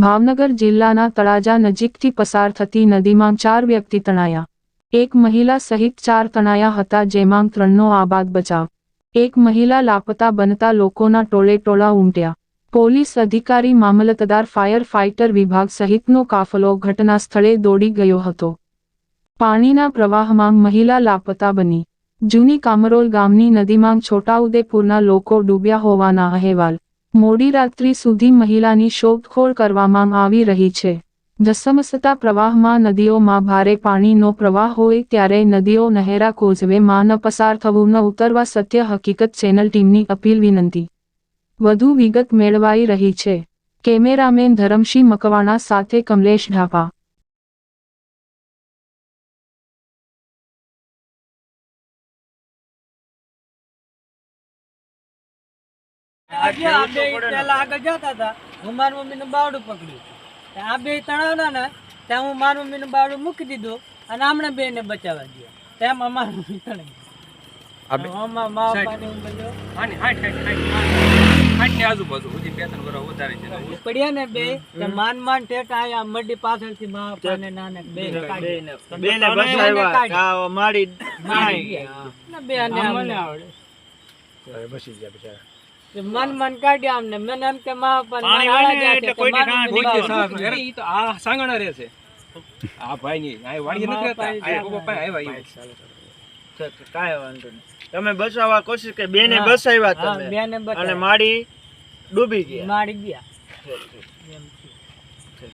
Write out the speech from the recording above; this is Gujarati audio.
ભાવનગર જિલ્લાના તળાજા નજીકથી પસાર થતી નદીમાં ચાર વ્યક્તિ તણાયા. એક મહિલા સહિત ચાર તણાયા હતા, જેમાં ત્રણનો આબાદ બચાવ. એક મહિલા લાપતા બનતા લોકોના ટોળે ટોળા ઉમટ્યા. પોલીસ અધિકારી મામલતદાર ફાયર ફાઇટર વિભાગ સહિતનો કાફલો ઘટના સ્થળે દોડી ગયો હતો. પાણીના પ્રવાહમાં મહિલા લાપતા બની. જૂની કામરોલ ગામની નદીમાં છોટાઉદેપુરના લોકો ડૂબ્યા હોવાના અહેવાલ. મોડી રાત્રિ સુધી મહિલાની શોધખોળ કરવામાં આવી રહી છે. ધસમસતા પ્રવાહમાં નદીઓમાં ભારે પાણીનો પ્રવાહ હોય ત્યારે નદીઓ નહેરા કોઝવેમાં ન પસાર થવું ન ઉતરવા સત્ય હકીકત ચેનલ ટીમની અપીલ વિનંતી. વધુ વિગત મેળવાઈ રહી છે. કેમેરામેન ધરમશી મકવાણા સાથે કમલેશ ઢાપા. પેલા આગળ જતા હતા. હું મારી મમ્મીનું બાવડું પકડ્યું. આ બે તણાવના ને ત્યાં હું મારી મમ્મીનું બાવડું મૂકી દીધું અને આમણે બે ને બચાવવા દો તેમ અમારું મમ્મી તણાઈ આ બે- આમાં મા બાપાને હું બધો હાની હાઠ હાઠ હાઠ હાઠની આજુબાજુ હજી બે ત્રણ વર્ષ વધારે છે ને પડ્યા ને બે માન માન આયા મડી પાછળથી મા બાપાને નાને બે બે બેને બેને બસાવ્યા મારી મારી ગયા. ને બે અમને આવડે. તે મન મન કાઢ્યા અમને મને એમ કે માં પણ પાણી વાળે એટલે કાંઈ પકડ્યું. ઈ તો આ સાંગણા રહે છે. આ ભાઈ ની આ વાડી નથી રહેતા? આ કોકો પાસે આવ્યા ઈ. કાય વાંધો નહીં. તમે બચાવવા કોશિશ કે બેને હા. બસાવ્યા તમે. અને માડી ડૂબી ગયા. માડી ગયા.